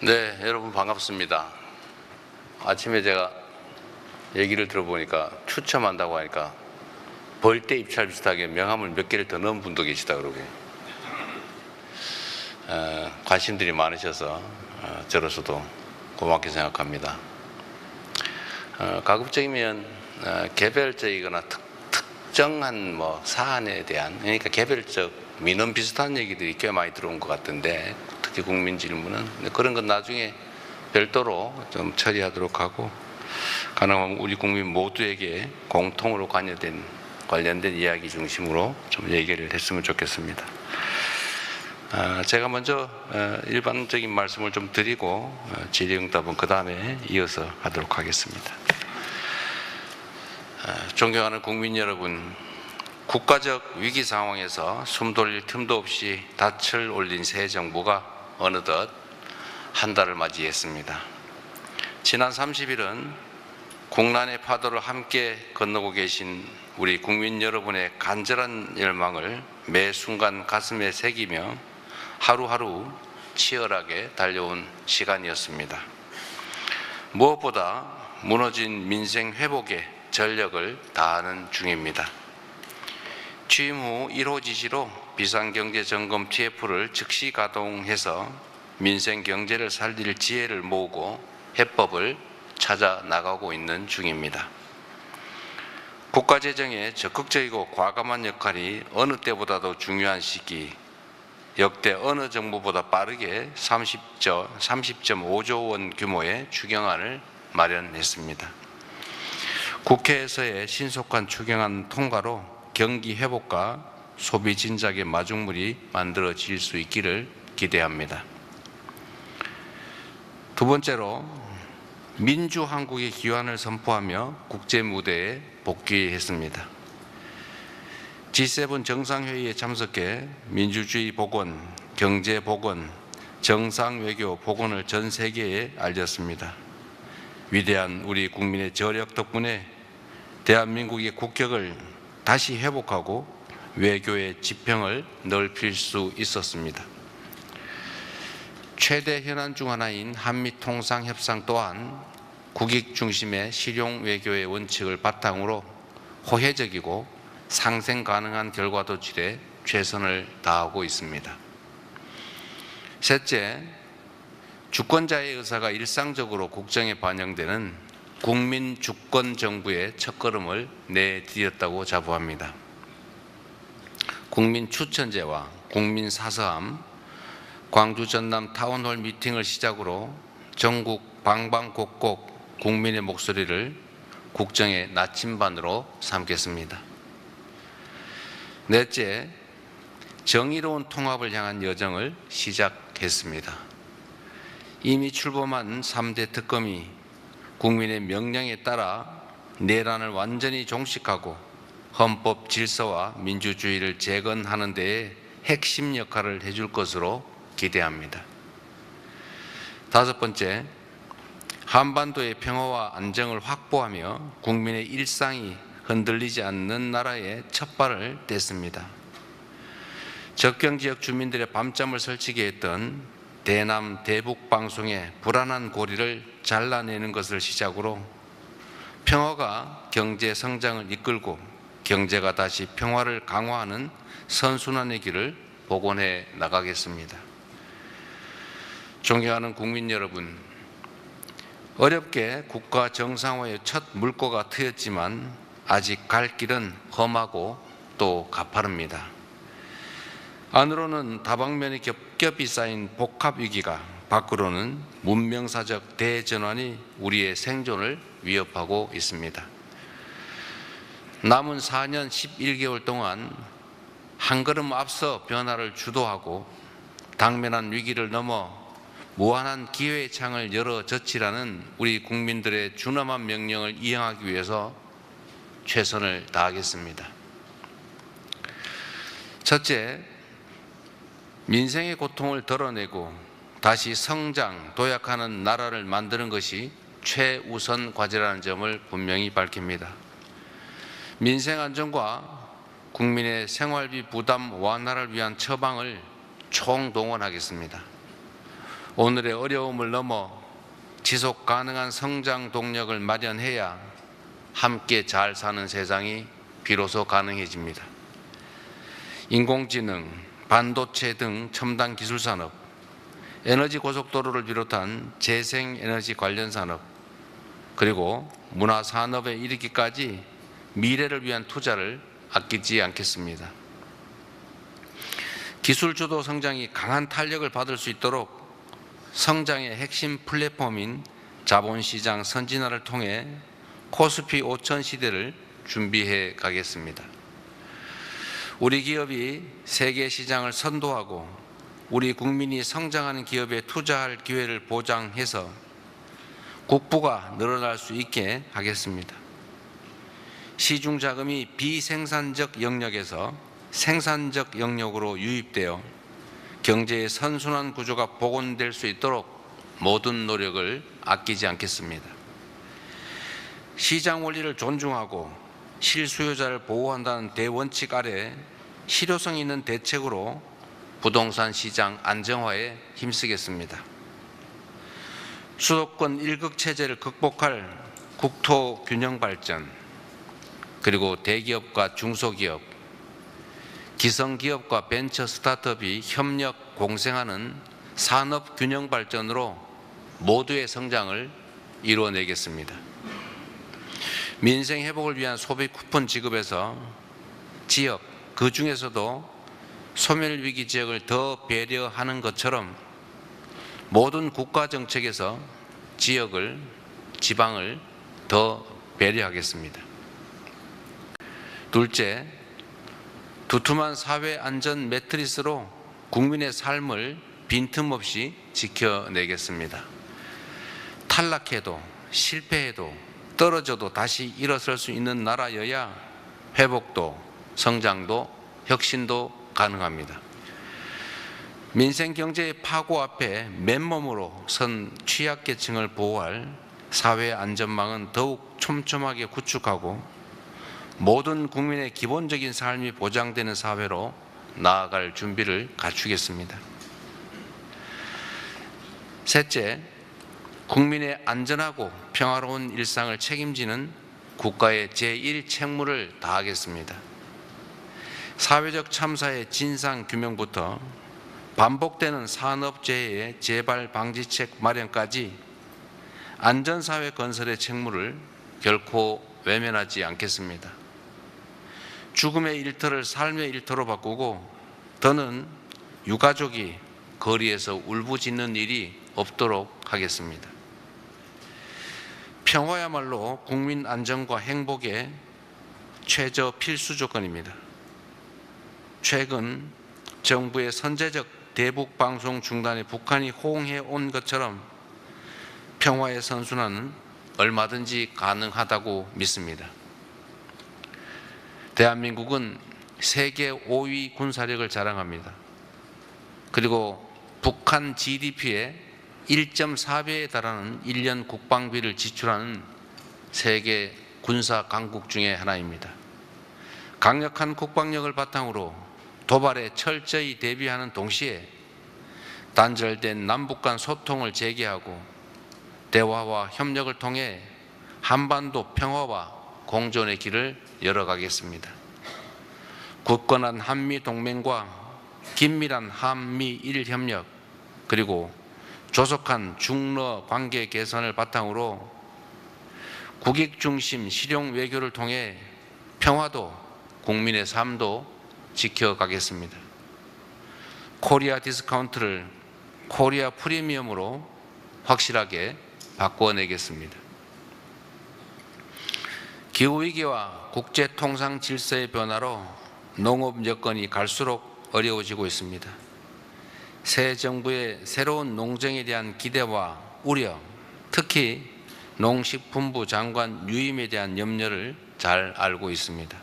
네, 여러분 반갑습니다. 아침에 제가 얘기를 들어보니까 추첨한다고 하니까 벌떼 입찰 비슷하게 명함을 몇 개를 더 넣은 분도 계시다 그러고 어, 관심들이 많으셔서 어, 저로서도 고맙게 생각합니다. 어, 가급적이면 어, 개별적이거나 특, 특정한 뭐 사안에 대한 그러니까 개별적 민원 비슷한 얘기들이 꽤 많이 들어온 것 같은데 특히 국민 질문은 그런 건 나중에 별도로 좀 처리하도록 하고 가능하면 우리 국민 모두에게 공통으로 관여된 관련된 이야기 중심으로 좀 얘기를 했으면 좋겠습니다. 아, 제가 먼저 어, 일반적인 말씀을 좀 드리고 어, 질의응답은 그 다음에 이어서 하도록 하겠습니다. 아, 존경하는 국민 여러분, 국가적 위기 상황에서 숨 돌릴 틈도 없이 닻을 올린 새 정부가 어느덧 한 달을 맞이했습니다. 지난 30일은 국난의 파도를 함께 건너고 계신 우리 국민 여러분의 간절한 열망을 매 순간 가슴에 새기며 하루하루 치열하게 달려온 시간이었습니다. 무엇보다 무너진 민생 회복에 전력을 다하는 중입니다. 취임 후 1호 지시로 비상경제점검 TF를 즉시 가동해서 민생 경제를 살릴 지혜를 모으고 해법을 찾아 나가고 있는 중입니다. 국가 재정의 적극적이고 과감한 역할이 어느 때보다도 중요한 시기, 역대 어느 정부보다 빠르게 30조, 30.5조 원 규모의 추경안을 마련했습니다. 국회에서의 신속한 추경안 통과로 경기 회복과 소비 진작의 마중물이 만들어질 수 있기를 기대합니다. 두 번째로 민주 한국의 기환을 선포하며 국제 무대에 복귀했습니다. G7 정상회의에 참석해 민주주의 복원, 경제 복원, 정상 외교 복원을 전 세계에 알렸습니다. 위대한 우리 국민의 저력 덕분에 대한민국의 국격을 다시 회복하고 외교의 지평을 넓힐 수 있었습니다. 최대 현안 중 하나인 한미 통상 협상 또한 국익 중심의 실용 외교의 원칙을 바탕으로 호혜적이고 상생 가능한 결과 도출에 최선을 다하고 있습니다. 셋째, 주권자의 의사가 일상적으로 국정에 반영되는 국민 주권 정부의 첫걸음을 내디뎠다고 자부합니다. 국민 추천제와 국민 사서함, 광주 전남 타운홀 미팅을 시작으로 전국 방방곡곡 국민의 목소리를 국정의 나침반으로 삼겠습니다. 넷째, 정의로운 통합을 향한 여정을 시작했습니다. 이미 출범한 3대 특검이 국민의 명령에 따라 내란을 완전히 종식하고 헌법 질서와 민주주의를 재건하는 데에 핵심 역할을 해줄 것으로 기대합니다. 다섯 번째, 한반도의 평화와 안정을 확보하며 국민의 일상이 흔들리지 않는 나라에 첫 발을 뗐습니다. 적경 지역 주민들의 밤잠을 설치게 했던 대남 대북 방송의 불안한 고리를 잘라내는 것을 시작으로 평화가 경제 성장을 이끌고 경제가 다시 평화를 강화하는 선순환의 길을 복원해 나가겠습니다. 존경하는 국민 여러분, 어렵게 국가 정상화의 첫 물꼬가 트였지만 아직 갈 길은 험하고 또 가파릅니다. 안으로는 다방면이 겹겹이 쌓인 복합 위기가 밖으로는 문명사적 대전환이 우리의 생존을 위협하고 있습니다. 남은 4년 11개월 동안 한 걸음 앞서 변화를 주도하고 당면한 위기를 넘어 무한한 기회의 창을 열어 젖히라는 우리 국민들의 준엄한 명령을 이행하기 위해서 최선을 다하겠습니다. 첫째, 민생의 고통을 덜어내고 다시 성장, 도약하는 나라를 만드는 것이 최우선 과제라는 점을 분명히 밝힙니다. 민생 안정과 국민의 생활비 부담 완화를 위한 처방을 총동원하겠습니다. 오늘의 어려움을 넘어 지속 가능한 성장 동력을 마련해야 함께 잘 사는 세상이 비로소 가능해집니다. 인공지능, 반도체 등 첨단 기술 산업, 에너지 고속도로를 비롯한 재생에너지 관련 산업, 그리고 문화 산업에 이르기까지 미래를 위한 투자를 아끼지 않겠습니다. 기술 주도 성장이 강한 탄력을 받을 수 있도록 성장의 핵심 플랫폼인 자본시장 선진화를 통해 코스피 5천 시대를 준비해 가겠습니다. 우리 기업이 세계 시장을 선도하고 우리 국민이 성장하는 기업에 투자할 기회를 보장해서 국부가 늘어날 수 있게 하겠습니다. 시중 자금이 비생산적 영역에서 생산적 영역으로 유입되어 경제의 선순환 구조가 복원될 수 있도록 모든 노력을 아끼지 않겠습니다. 시장 원리를 존중하고 실수요자를 보호한다는 대원칙 아래 실효성 있는 대책으로 부동산 시장 안정화에 힘쓰겠습니다. 수도권 일극 체제를 극복할 국토 균형 발전 그리고 대기업과 중소기업 기성기업과 벤처 스타트업이 협력 공생하는 산업 균형 발전으로 모두의 성장을 이루어내겠습니다. 민생 회복을 위한 소비 쿠폰 지급에서 지역 그 중에서도 소멸 위기 지역을 더 배려하는 것처럼 모든 국가 정책에서 지역을 지방을 더 배려하겠습니다. 둘째, 두툼한 사회 안전 매트리스로 국민의 삶을 빈틈없이 지켜내겠습니다. 탈락해도 실패해도 떨어져도 다시 일어설 수 있는 나라여야 회복도 성장도 혁신도 가능합니다. 민생 경제의 파고 앞에 맨몸으로 선 취약계층을 보호할 사회 안전망은 더욱 촘촘하게 구축하고 모든 국민의 기본적인 삶이 보장되는 사회로 나아갈 준비를 갖추겠습니다. 셋째, 국민의 안전하고 평화로운 일상을 책임지는 국가의 제1 책무를 다하겠습니다. 사회적 참사의 진상 규명부터 반복되는 산업재해의 재발 방지책 마련까지 안전사회 건설의 책무를 결코 외면하지 않겠습니다. 죽음의 일터를 삶의 일터로 바꾸고 더는 유가족이 거리에서 울부짖는 일이 없도록 하겠습니다. 평화야말로 국민 안전과 행복의 최저 필수 조건입니다. 최근 정부의 선제적 대북 방송 중단에 북한이 호응해 온 것처럼 평화의 선순환은 얼마든지 가능하다고 믿습니다. 대한민국은 세계 5위 군사력을 자랑합니다. 그리고 북한 GDP의 1.4배에 달하는 1년 국방비를 지출하는 세계 군사 강국 중의 하나입니다. 강력한 국방력을 바탕으로 도발에 철저히 대비하는 동시에 단절된 남북 간 소통을 재개하고 대화와 협력을 통해 한반도 평화와 공존의 길을 열어가겠습니다. 굳건한 한미 동맹과 긴밀한 한미 일 협력 그리고 조속한 중러 관계 개선을 바탕으로 국익 중심 실용 외교를 통해 평화도 국민의 삶도 지켜가겠습니다. 코리아 디스카운트를 코리아 프리미엄으로 확실하게 바꿔내겠습니다. 기후위기와 국제통상 질서의 변화로 농업 여건이 갈수록 어려워지고 있습니다. 새 정부의 새로운 농정에 대한 기대와 우려, 특히 농식품부 장관 유임에 대한 염려를 잘 알고 있습니다.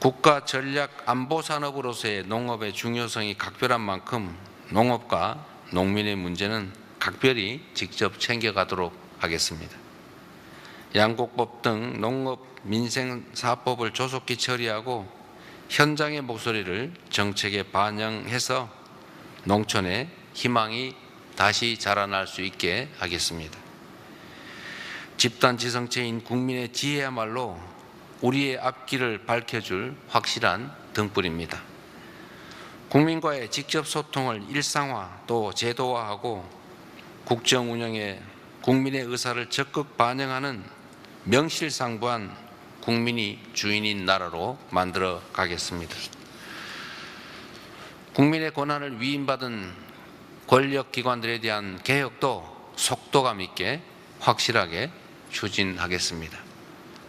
국가 전략 안보 산업으로서의 농업의 중요성이 각별한 만큼 농업과 농민의 문제는 각별히 직접 챙겨가도록 하겠습니다. 양곡법 등 농업 민생 사법을 조속히 처리하고 현장의 목소리를 정책에 반영해서 농촌에 희망이 다시 자라날 수 있게 하겠습니다. 집단 지성체인 국민의 지혜야말로 우리의 앞길을 밝혀줄 확실한 등불입니다. 국민과의 직접 소통을 일상화 또 제도화하고 국정 운영에 국민의 의사를 적극 반영하는 명실상부한 국민이 주인인 나라로 만들어 가겠습니다. 국민의 권한을 위임받은 권력기관들에 대한 개혁도 속도감 있게 확실하게 추진하겠습니다.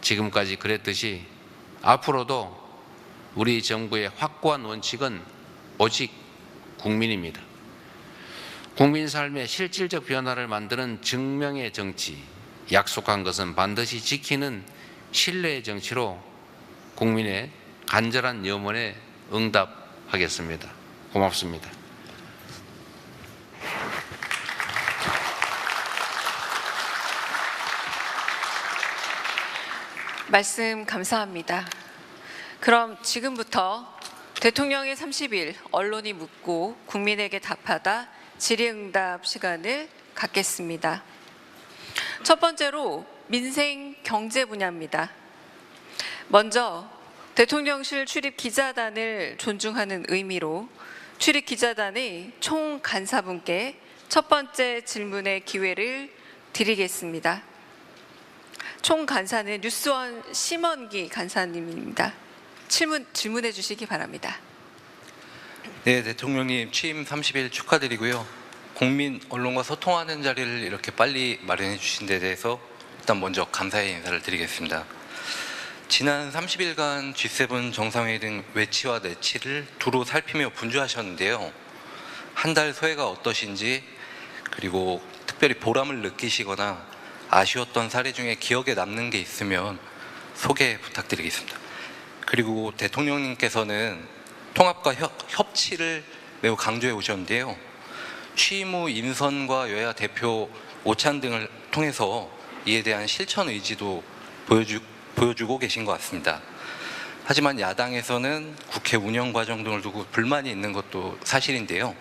지금까지 그랬듯이 앞으로도 우리 정부의 확고한 원칙은 오직 국민입니다. 국민 삶의 실질적 변화를 만드는 증명의 정치, 약속한 것은 반드시 지키는 신뢰의 정치로 국민의 간절한 염원에 응답하겠습니다. 고맙습니다. 말씀 감사합니다. 그럼 지금부터 대통령의 30일 언론이 묻고 국민에게 답하다 질의응답 시간을 갖겠습니다. 첫 번째로 민생 경제 분야입니다. 먼저 대통령실 출입 기자단을 존중하는 의미로 출입 기자단의 총 간사분께 첫 번째 질문의 기회를 드리겠습니다. 총 간사는 뉴스원 심원기 간사님입니다. 질문 질문해 주시기 바랍니다. 네, 대통령님 취임 30일 축하드리고요. 국민 언론과 소통하는 자리를 이렇게 빨리 마련해 주신 데 대해서 일단 먼저 감사의 인사를 드리겠습니다. 지난 30일간 G7 정상회의 등 외치와 내치를 두루 살피며 분주하셨는데요. 한 달 소회가 어떠신지 그리고 특별히 보람을 느끼시거나 아쉬웠던 사례 중에 기억에 남는 게 있으면 소개 부탁드리겠습니다. 그리고 대통령님께서는 통합과 협, 협치를 매우 강조해 오셨는데요. 취임 후 인선과 여야 대표 오찬 등을 통해서 이에 대한 실천 의지도 보여주, 보여주고 계신 것 같습니다. 하지만 야당에서는 국회 운영 과정 등을 두고 불만이 있는 것도 사실인데요.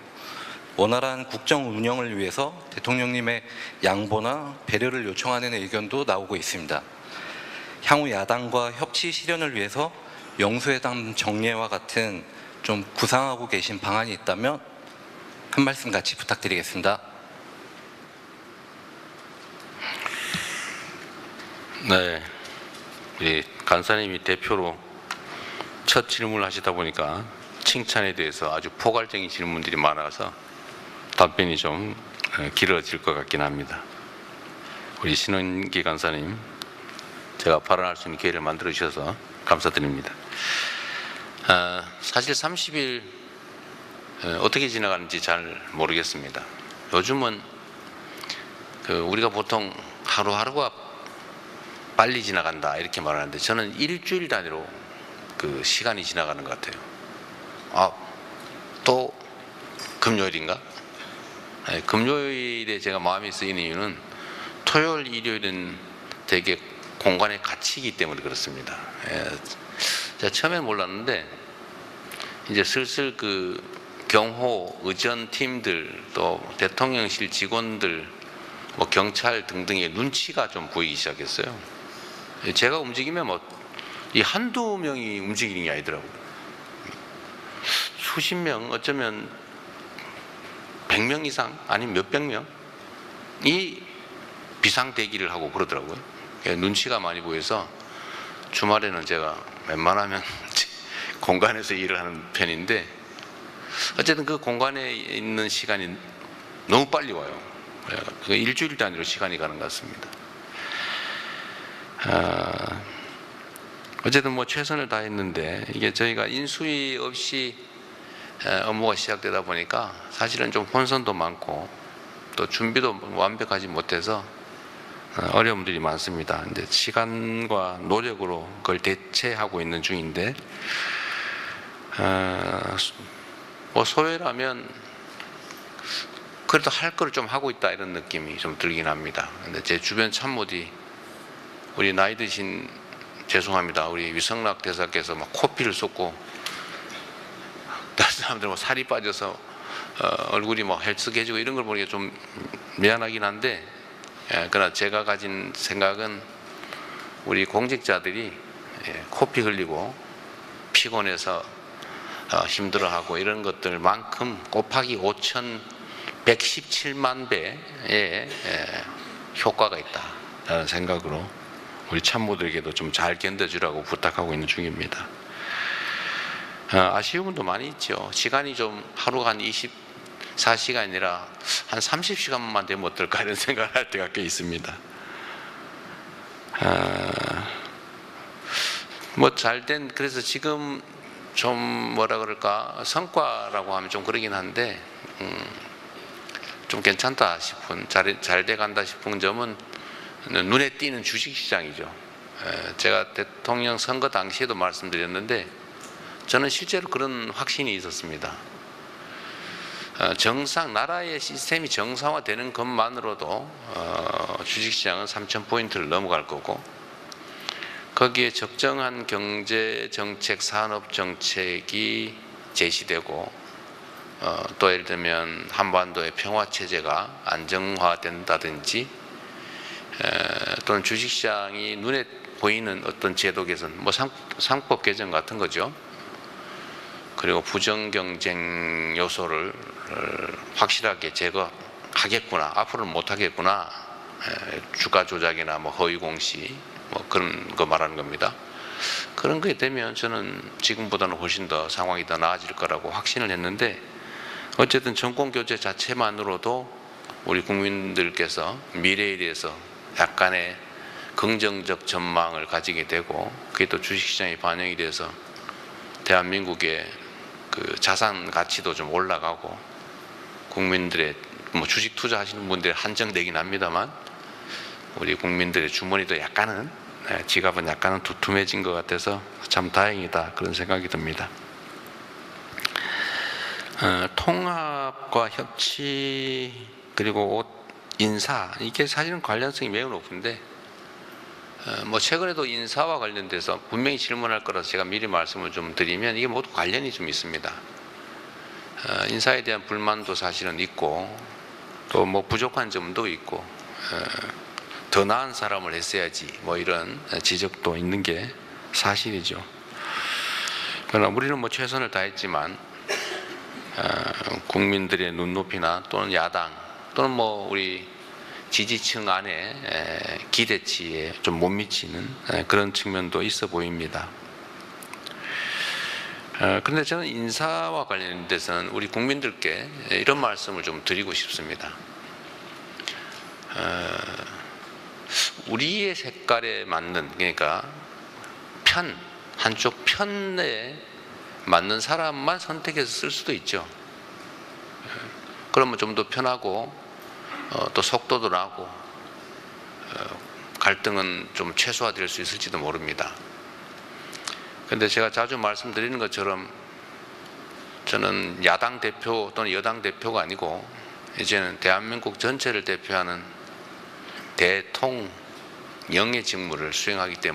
원활한 국정 운영을 위해서 대통령님의 양보나 배려를 요청하는 의견도 나오고 있습니다. 향후 야당과 협치 실현을 위해서 영수회담 정례와 같은 좀 구상하고 계신 방안이 있다면 한 말씀 같이 부탁드리겠습니다. 네, 우리 간사님이 대표로 첫 질문을 하시다 보니까 칭찬에 대해서 아주 포괄적인 질문들이 많아서 답변이 좀 에, 길어질 것 같긴 합니다. 우리 신원기 간사님, 제가 발언할 수 있는 기회를 만들어 주셔서 감사드립니다. 아, 사실 30일 어떻게 지나가는지 잘 모르겠습니다. 요즘은 그 우리가 보통 하루하루가 빨리 지나간다 이렇게 말하는데 저는 일주일 단위로 그 시간이 지나가는 것 같아요. 아, 또 금요일인가? 아니, 금요일에 제가 마음이 쓰이는 이유는 토요일, 일요일은 되게 공간에 갇히기 때문에 그렇습니다. 예, 제가 처음엔 몰랐는데 이제 슬슬 그 경호 의전 팀들 또 대통령실 직원들 뭐 경찰 등등의 눈치가 좀 보이기 시작했어요. 제가 움직이면 뭐 이 한두 명이 움직이는 게 아니더라고요. 수십 명, 어쩌면 100명 이상, 아니면 몇백 명이 비상 대기를 하고 그러더라고요. 예, 눈치가 많이 보여서 주말에는 제가 웬만하면 공간에서 일을 하는 편인데 어쨌든 그 공간에 있는 시간이 너무 빨리 와요. 예, 그 일주일 단위로 시간이 가는 것 같습니다. 아, 어쨌든 뭐 최선을 다했는데 이게 저희가 인수위 없이 에, 업무가 시작되다 보니까 사실은 좀 혼선도 많고 또 준비도 완벽하지 못해서 어, 어려움들이 많습니다. 근데 시간과 노력으로 그걸 대체하고 있는 중인데 어, 뭐 소외라면 그래도 할 거를 좀 하고 있다 이런 느낌이 좀 들긴 합니다. 근데 제 주변 참모들이 우리 나이 드신 죄송합니다. 우리 위성락 대사께서 막 코피를 쏟고 다른 사람들 뭐 살이 빠져서 어, 얼굴이 뭐 헬쓱해지고 이런 걸 보니까 좀 미안하긴 한데 예, 그러나 제가 가진 생각은 우리 공직자들이 예, 코피 흘리고 피곤해서 어, 힘들어하고 이런 것들만큼 곱하기 5,117만 배의 예, 효과가 있다라는 생각으로 우리 참모들에게도 좀 잘 견뎌주라고 부탁하고 있는 중입니다. 어, 아쉬운 분도 많이 있죠. 시간이 좀 하루가 한 24시간이 아니라 한 30시간만 되면 어떨까 이런 생각을 할 때가 꽤 있습니다. 뭐 잘 된 그래서 지금 좀 뭐라 그럴까 성과라고 하면 좀 그러긴 한데 음, 좀 괜찮다 싶은 잘 잘 돼간다 싶은 점은 눈에 띄는 주식시장이죠. 에, 제가 대통령 선거 당시에도 말씀드렸는데 저는 실제로 그런 확신이 있었습니다. 어, 정상 나라의 시스템이 정상화되는 것만으로도 어, 주식시장은 3천 포인트를 넘어갈 거고 거기에 적정한 경제 정책, 산업 정책이 제시되고 어, 또 예를 들면 한반도의 평화 체제가 안정화된다든지 에, 또는 주식시장이 눈에 보이는 어떤 제도 개선, 뭐 상, 상법 개정 같은 거죠. 그리고 부정 경쟁 요소를 어, 확실하게 제거하겠구나. 앞으로는 못하겠구나. 에, 주가 조작이나 뭐 허위 공시 뭐 그런 거 말하는 겁니다. 그런 게 되면 저는 지금보다는 훨씬 더 상황이 더 나아질 거라고 확신을 했는데 어쨌든 정권 교체 자체만으로도 우리 국민들께서 미래에 대해서 약간의 긍정적 전망을 가지게 되고 그게 또 주식시장에 반영이 돼서 대한민국의 그 자산 가치도 좀 올라가고 국민들의 뭐 주식 투자하시는 분들이 한정되긴 합니다만 우리 국민들의 주머니도 약간은 네, 지갑은 약간은 두툼해진 것 같아서 참 다행이다 그런 생각이 듭니다. 어, 통합과 협치 그리고 옷, 인사 이게 사실은 관련성이 매우 높은데 어, 뭐 최근에도 인사와 관련돼서 분명히 질문할 거라서 제가 미리 말씀을 좀 드리면 이게 모두 관련이 좀 있습니다. 어, 인사에 대한 불만도 사실은 있고 또 뭐 부족한 점도 있고 어, 더 나은 사람을 했어야지 뭐 이런 지적도 있는 게 사실이죠. 그러나 우리는 뭐 최선을 다했지만 어, 국민들의 눈높이나 또는 야당 또는 뭐 우리 지지층 안에 에, 기대치에 좀 못 미치는 에, 그런 측면도 있어 보입니다. 어, 그런데 저는 인사와 관련돼서는 우리 국민들께 이런 말씀을 좀 드리고 싶습니다. 어, 우리의 색깔에 맞는 그러니까 편 한쪽 편에 맞는 사람만 선택해서 쓸 수도 있죠. 그러면 좀 더 편하고 어, 또 속도도 나고 어, 갈등은 좀 최소화될 수 있을지도 모릅니다. 근데 제가 자주 말씀드리는 것처럼 저는 야당 대표 또는 여당 대표가 아니고 이제는 대한민국 전체를 대표하는 대통령 의 직무를 수행하기 때문에